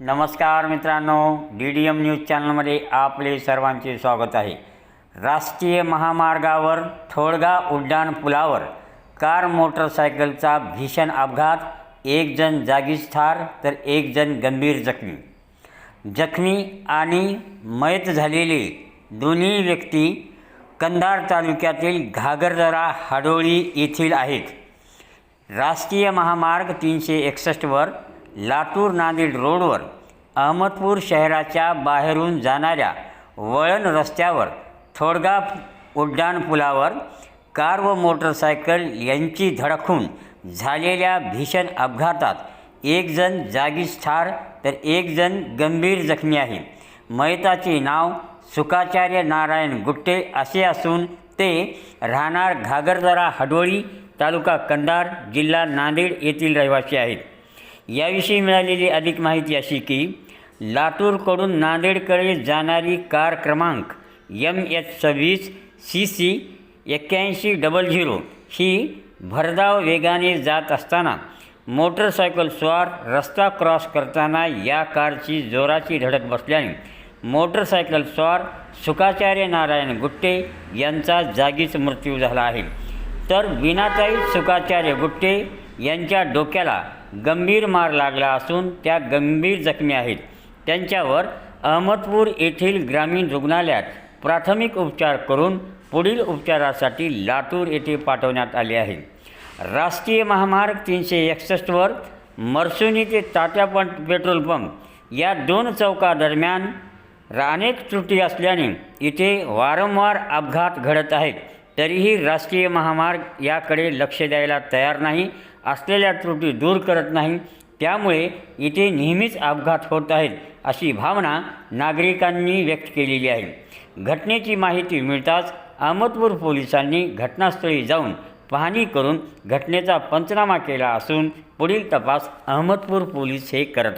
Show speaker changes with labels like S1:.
S1: नमस्कार मित्रांनो D D M news चॅनलमध्ये आपले सर्वांचे स्वागत आहे. राष्ट्रीय महामार्गावर थोडगा उड्डाण पुलावर कार मोटरसायकलचा भीषण अपघात एक जण जागीच ठार तर एक जण गंभीर जखमी. जखमी आणि मयत झालेले दोन्ही व्यक्ती कंधार तालुक्यातील घागरदरा हाडोळी येथील आहेत. राष्ट्रीय महामार्ग तीनशे एकसष्टवर लातूर नांदेड रोडवर अहमदपूर शहराच्या बाहेरून जाणाऱ्या वळण रस्त्यावर थोडगा उड्डाण पुलावर कार व मोटरसायकल यांची धडकून झालेल्या भीषण अपघातात एक जण जागीच ठार तर एक जण गंभीर जखमी आहे. मयताचे नाव सुखाचार्य नारायण गुट्टे असे असून ते राहणार घागरदरा हडोळी तालुका कंधार जिल्हा नांदेड येथील रहिवासी आहेत. याविषयी मिळालेली अधिक माहिती अशी की लातूरकडून नांदेडकडे जाणारी कार क्रमांक यम एच सव्वीस सी सी एक्क्याऐंशी डबल झिरो ही भरधाव वेगाने जात असताना मोटरसायकल स्वार रस्ता क्रॉस करताना या कारची जोराची धडक बसल्याने मोटरसायकल स्वार सुखाचार्य नारायण गुट्टे यांचा जागीच मृत्यू झाला आहे. तर विनाताई सुखाचार्य गुट्टे यांच्या डोक्याला गंभीर मार लागला असून त्या गंभीर जखमी आहेत. त्यांच्यावर अहमदपूर येथील ग्रामीण रुग्णालयात प्राथमिक उपचार करून पुढील उपचारासाठी लातूर येथे पाठवण्यात आले आहे. राष्ट्रीय महामार्ग तीनशे एकसष्टवर मर्सुनी ते तात्या पेट्रोल पंप या दोन चौकादरम्यान अनेक त्रुटी असल्याने इथे वारंवार अपघात घडत आहेत. तरीही राष्ट्रीय महामार्ग याकडे लक्ष द्यायला तयार नाही असलेल्या त्रुटी दूर करत नाही त्यामुळे इथे नेहमीच अपघात होत आहेत अशी भावना नागरिकांनी व्यक्त केलेली आहे. घटनेची माहिती मिळताच अहमदपूर पोलिसांनी घटनास्थळी जाऊन पाहणी करून घटनेचा पंचनामा केला असून पुढील तपास अहमदपूर पोलीस हे करत